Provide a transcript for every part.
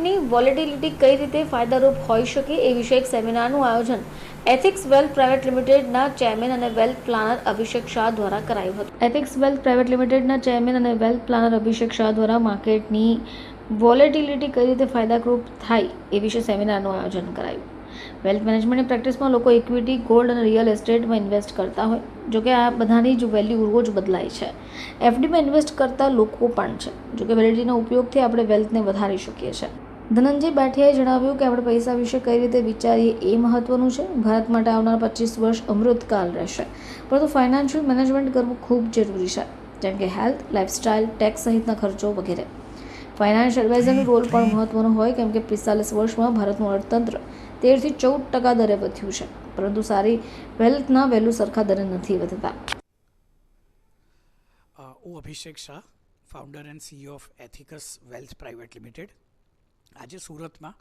માર્કેટની વોલેટિલિટી કઈ રીતે ફાયદારૂપ હોઈ શકે એ વિશે એક સેમિનારનું આયોજન એથિક્સ વેલ્થ પ્રાઇવેટ લિમિટેડના ચેરમેન અને વેલ્થ પ્લાનર અભિષેક શાહ દ્વારા કરાયું હતું. એથિક્સ વેલ્થ પ્રાઇવેટ લિમિટેડના ચેરમેન અને વેલ્થ પ્લાનર અભિષેક શાહ દ્વારા માર્કેટની વોલેટિલિટી કઈ રીતે ફાયદારૂપ થાય એ વિશે સેમિનારનું આયોજન કરાયું. વેલ્થ મેનેજમેન્ટની પ્રેક્ટિસમાં લોકો ઇક્વિટી ગોલ્ડ અને રિયલ એસ્ટેટમાં ઇન્વેસ્ટ કરતા હોય જોકે આ બધાની જ વેલ્યુ રોજ બદલાય છે. એફડીમાં ઇન્વેસ્ટ કરતા લોકો પણ છે જોકે વેલિટીના ઉપયોગથી આપણે વેલ્થને વધારી શકીએ છીએ. ધનંજય બાઠિયાએ જણાવ્યું કે આપણે પૈસા વિશે કઈ રીતે વિચારીએ એ મહત્વનું છે. ભારત માટે આવનાર પચીસ વર્ષ અમૃતકાલ રહેશે. પરંતુ ફાઇનાન્શિયલ મેનેજમેન્ટ કરવું ખૂબ જરૂરી છે, જેમ કે હેલ્થ, લાઇફસ્ટાઇલ, ટેક્સ સહિતના ખર્ચો વગેરે. ફાઇનાન્શિયલ એડવાઇઝરનો રોલ પણ મહત્વનો હોય, કેમ કે પિસ્તાલીસ વર્ષમાં ભારતનું અર્થતંત્ર તેરથી ચૌદ ટકા દરે વધ્યું છે, પરંતુ સારી વેલ્થના વેલ્યુ સરખા દરે નથી વધતા. હું Abhishek Shah founder and CEO of Ethics Wealth Private Limited આજે સુરતમાં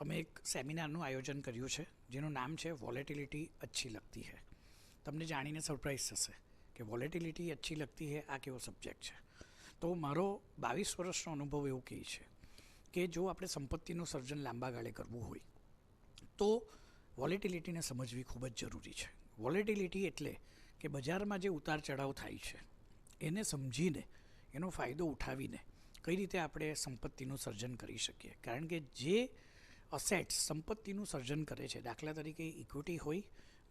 અમે એક સેમિનારનું આયોજન કર્યું છે, જેનું નામ છે વોલેટિલિટી અચ્છી લગતી હૈ. તમને જાણીને સરપ્રાઈઝ થશે કે વોલેટિલિટી અચ્છી લગતી હૈ આ કેવો સબ્જેક્ટ છે. તો મારો બાવીસ વર્ષનો અનુભવ એવું કહે છે કે જો આપણે સંપત્તિનું સર્જન લાંબા ગાળે કરવું હોય, તો વોલેટિલિટીને સમજવી ખૂબ જ જરૂરી છે. વોલેટિલિટી એટલે કે બજારમાં જે ઉતાર ચઢાવ થાય છે, એને સમજીને, એનો ફાયદો ઉઠાવીને કઈ રીતે આપણે સંપત્તિનું સર્જન કરી શકીએ? કારણ કે જે અસેટ્સ સંપત્તિનું સર્જન કરે છે, દાખલા તરીકે ઇક્વિટી હોય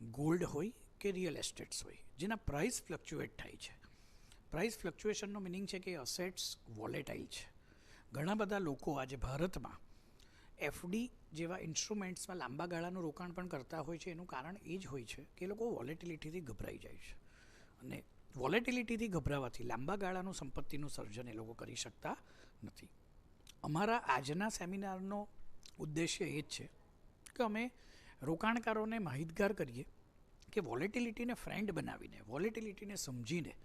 ગોલ્ડ હોય કે રિયલ એસ્ટેટ્સ હોય, જેના પ્રાઇસ ફ્લક્ચ્યુએટ થાય છે. પ્રાઇસ ફ્લક્ચ્યુએશનનો મિનિંગ છે કે અસેટ્સ વોલેટાઇલ છે. ઘણા બધા લોકો આજે ભારતમાં એફડી જેવા ઇન્સ્ટ્રુમેન્ટ્સમાં લાંબા ગાળાનું રોકાણ પણ કરતા હોય છે. એનું કારણ એ જ હોય છે કે એ લોકો વોલેટિલિટીથી ગભરાઈ જાય છે. અને વોલેટિલિટીથી ગભરાવાથી લાંબા ગાળાનું સંપત્તિનું સર્જન એ લોકો કરી શકતા નથી. અમારા આજના સેમિનારનો ઉદ્દેશ્ય એ જ છે કે અમે રોકાણકારોને માહિતગાર કરીએ કે વોલેટિલિટીને ફ્રેન્ડ બનાવીને, વોલેટિલિટીને સમજીને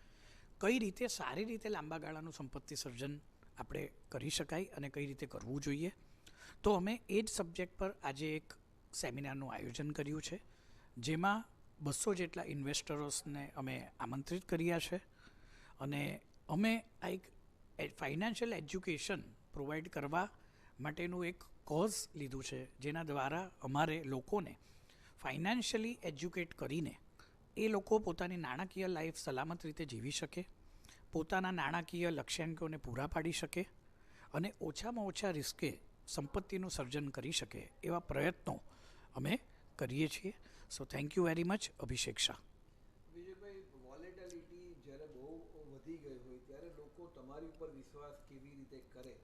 કઈ રીતે સારી રીતે લાંબા ગાળાનું સંપત્તિ સર્જન આપણે કરી શકાય અને કઈ રીતે કરવું જોઈએ. તો અમે એ જ સબ્જેક્ટ પર આજે એક સેમિનારનું આયોજન કર્યું છે, જેમાં બસો જેટલા ઇન્વેસ્ટરોસને અમે આમંત્રિત કર્યા છે. અને અમે આ એક ફાઇનાન્શિયલ એજ્યુકેશન પ્રોવાઈડ કરવા માટેનું એક કોઝ લીધું છે, જેના દ્વારા અમારે લોકોને ફાઇનાન્શિયલી એજ્યુકેટ કરીને એ લોકો પોતાની નાણાકીય લાઈફ સલામત રીતે જીવી શકે, પોતાના નાણાકીય લક્ષ્યાંકોને પૂરા પાડી શકે અને ઓછામાં ઓછા રિસ્કે સંપત્તિનું સર્જન કરી શકે એવા પ્રયત્નો અમે કરીએ છીએ. So thank you very much Abhishek Shah Vijaybhai volatility જ્યારે બહુ વધી ગઈ હોય ત્યારે લોકો તમારી ઉપર વિશ્વાસ કેવી રીતે કરે?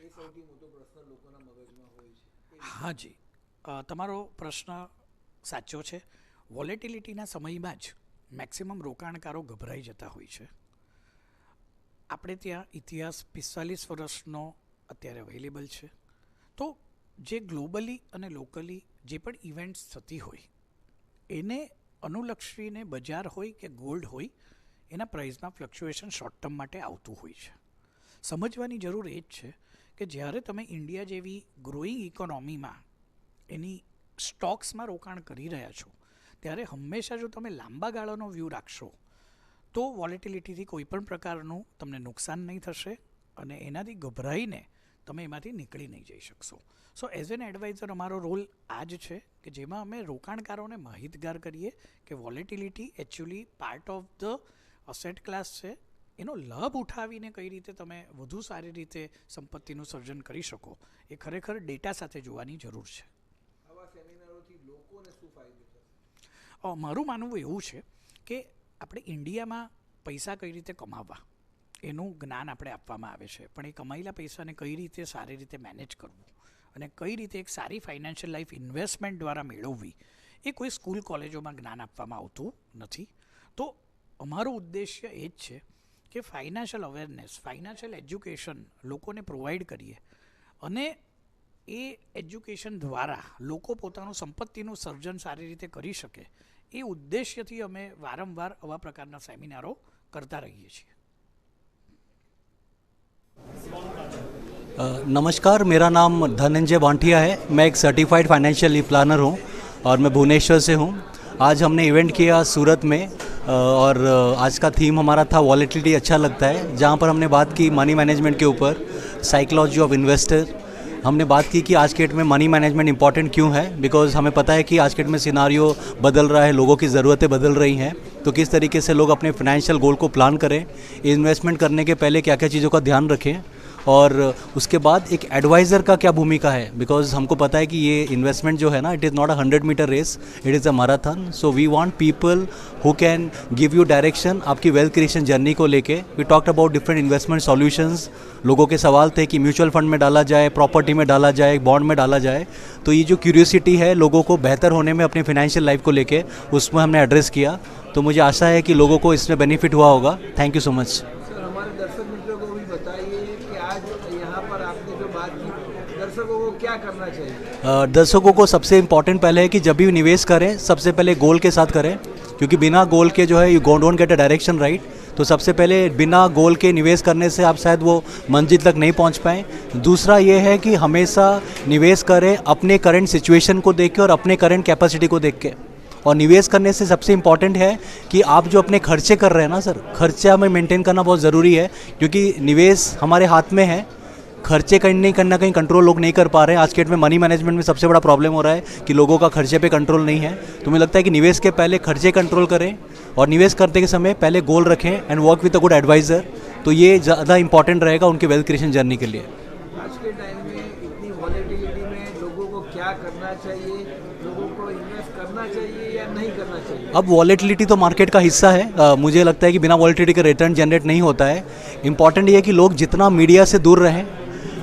એ સૌથી મોટો પ્રશ્ન લોકોના મગજમાં હોય છે. એ હાજી તમારો પ્રશ્ન સાચો છે. વોલેટિલિટીના સમયમાં જ મેક્સિમમ રોકાણકારો ગભરાઈ જતા હોય છે. આપણે ત્યાં ઇતિહાસ પિસ્તાલીસ વર્ષનો અત્યારે અવેલેબલ છે. તો જે ગ્લોબલી અને લોકલી જે પણ ઇવેન્ટ્સ થતી હોય એને અનુલક્ષીને બજાર હોય કે ગોલ્ડ હોય, એના પ્રાઇઝમાં ફ્લક્ચ્યુએશન શોર્ટ ટર્મ માટે આવતું હોય છે. સમજવાની જરૂર એ જ છે કે જ્યારે તમે ઇન્ડિયા જેવી ગ્રોઈંગ ઇકોનોમીમાં એની સ્ટોક્સમાં રોકાણ કરી રહ્યા છો, ત્યારે હંમેશા જો તમે લાંબા ગાળાનો વ્યૂ રાખશો, તો વોલેટિલિટીથી કોઈ પણ પ્રકારનું તમને નુકસાન નહીં થશે અને એનાથી ગભરાઈને તમે એમાંથી નીકળી નહીં જઈ શકશો. સો એઝ એન એડવાઇઝર અમારો રોલ આ જ છે કે જેમાં અમે રોકાણકારોને માહિતગાર કરીએ કે volatility actually part of the asset class છે. એનો લાભ ઉઠાવીને કઈ રીતે તમે વધુ સારી રીતે સંપત્તિનું સર્જન કરી શકો એ ખરેખર ડેટા સાથે જોવાની જરૂર છે. મારું માનવું એવું છે કે આપણે ઇન્ડિયામાં પૈસા કઈ રીતે કમાવવા? એનું જ્ઞાન આપણે આપવામાં આવે છે. પણ એ કમાયેલા પૈસાને કઈ રીતે સારી રીતે મેનેજ કરવું? અને કઈ રીતે એક સારી ફાઇનાન્શિયલ લાઈફ ઇન્વેસ્ટમેન્ટ દ્વારા મેળવવી? એ કોઈ સ્કૂલ કોલેજોમાં જ્ઞાન આપવામાં આવતું નથી. તો અમારો ઉદ્દેશ્ય એ જ છે કે ફાઇનાન્શિયલ અવેરનેસ ફાઇનાન્શિયલ એજ્યુકેશન લોકોને પ્રોવાઈડ કરીએ. અને એ એજ્યુકેશન દ્વારા લોકો પોતાનું સંપત્તિનું સર્જન સારી રીતે કરી શકે. એ ઉદ્દેશ્યથી અમે વારંવાર આવા પ્રકારના સેમિનારો કરતા રહીએ છીએ. नमस्कार, मेरा नाम धनंजय बांटिया है। मैं एक सर्टिफाइड फाइनेंशियल प्लानर हूँ और मैं भुवनेश्वर से हूँ। आज हमने इवेंट किया सूरत में और आज का थीम हमारा था वॉलेटिलिटी अच्छा लगता है। जहाँ पर हमने बात की मनी मैनेजमेंट के ऊपर साइकोलॉजी ऑफ़ इन्वेस्टर हमने बात की कि आज के डेट में मनी मैनेजमेंट इंपॉर्टेंट क्यों है? बिकॉज़ हमें पता है कि आज के डेट में सिनारियो बदल रहा है, लोगों की ज़रूरतें बदल रही हैं। तो किस तरीके से लोग अपने फाइनेंशियल गोल को प्लान करें इन्वेस्टमेंट करने के पहले क्या क्या चीज़ों का ध्यान रखें और उसके बाद एक एडवाइज़र का क्या भूमिका है? बिकॉज़ हमको पता है कि ये इन्वेस्टमेंट जो है ना it is not a hundred metre race it is a marathon so we want people who can give you direction आपकी वेल्थ क्रिएशन जर्नी को लेके. We talked about different investment solutions लोगों के सवाल थे कि म्यूचुअल फंड में डाला जाए प्रॉपर्टी में डाला जाए बॉन्ड में डाला जाए. तो ये जो क्यूरियोसिटी है लोगों को बेहतर होने में अपने फाइनेंशियल लाइफ को लेके, उसमें हमने एड्रेस किया. तो मुझे आशा है कि लोगों को इसमें बेनिफिट हुआ होगा. Thank you so much sir हमारे दर्शक मित्रों को भी बताइए कि आज यहाँ पर आपने जो बात की दर्शकों को क्या करना चाहिए? दर्शकों को सबसे इम्पोर्टेंट पहले है कि जब भी निवेश करें, सबसे पहले गोल के साथ करें, क्योंकि बिना गोल के जो है you don't get a direction right तो सबसे पहले बिना गोल के निवेश करने से आप शायद वो मंजिल तक नहीं पहुँच पाएँ। दूसरा ये है कि हमेशा निवेश करें अपने करंट सिचुएशन को देख के और अपने करंट कैपेसिटी को देख के। और निवेश करने से सबसे इंपॉर्टेंट है कि आप जो अपने खर्चे कर रहे हैं ना, सर, खर्चा हमें मेंटेन करना बहुत ज़रूरी है, क्योंकि निवेश हमारे हाथ में है। खर्चे कहीं नहीं करना कहीं कंट्रोल लोग नहीं कर पा रहे हैं। आज के डेट में मनी मैनेजमेंट में सबसे बड़ा प्रॉब्लम हो रहा है कि लोगों का खर्चे पे कंट्रोल नहीं है। तो मुझे लगता है कि निवेश के पहले खर्चे कंट्रोल करें और निवेश करते के समय पहले गोल रखें and work with a good advisor तो ये ज़्यादा इंपॉर्टेंट रहेगा उनके वेल्थ क्रिएशन जर्नी के लिए। आज के टाइम में इतनी वॉलेटिलिटी में लोगों को क्या करना चाहिए? लोगों को इन्वेस्ट करना चाहिए या नहीं करना चाहिए? अब वॉलेटिलिटी तो मार्केट का हिस्सा है। अ, मुझे लगता है कि बिना वॉलेटिलिटी के रिटर्न जनरेट नहीं होता है। इंपॉर्टेंट ये है कि लोग जितना मीडिया से दूर रहें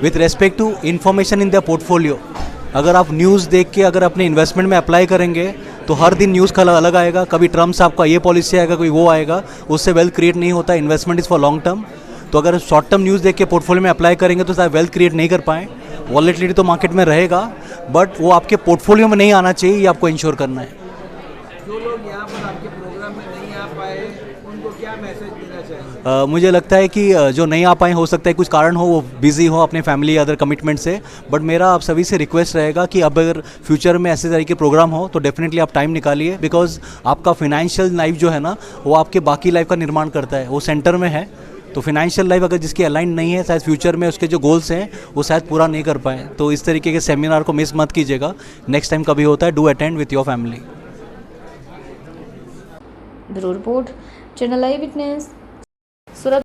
with respect to information in the portfolio अगर आप न्यूज़ देख के अगर अपने इन्वेस्टमेंट में अप्लाई करेंगे तो हर दिन न्यूज़ का अलग आएगा। कभी ट्रंप साहब का ये पॉलिसी आएगा कोई वो आएगा। उससे वेल्थ क्रिएट नहीं होता investment is for long term तो अगर शॉर्ट टर्म न्यूज़ देख के पोर्टफोलियो में अप्लाई करेंगे तो शायद वेल्थ क्रिएट नहीं कर पाएँ। वॉलेटिलिटी तो मार्केट में रहेगा बट वो आपके पोर्टफोलियो में नहीं आना चाहिए, ये आपको इंश्योर करना है। जो लोग यहाँ पर आपके प्रोग्राम में नहीं आ पाए उनको क्या मैसेज मुझे लगता है कि जो नहीं आ पाए, हो सकता है कुछ कारण हो, वो बिज़ी हो अपने फैमिली अदर कमिटमेंट से। बट मेरा आप सभी से रिक्वेस्ट रहेगा कि अब अगर फ्यूचर में ऐसे तरीके प्रोग्राम हो तो डेफिनेटली आप टाइम निकालिए। बिकॉज़ आपका फिनेंशियल लाइफ जो है ना, वो आपके बाकी लाइफ का निर्माण करता है। वो सेंटर में है। तो फिनेंशियल लाइफ अगर जिसकी अलाइन नहीं है, शायद फ्यूचर में उसके जो गोल्स हैं, वो शायद पूरा नहीं कर पाए। तो इस तरीके के सेमिनार को मिस मत कीजिएगा। नेक्स्ट टाइम कभी होता है do attend with your family bureau report channel eye witness Sıra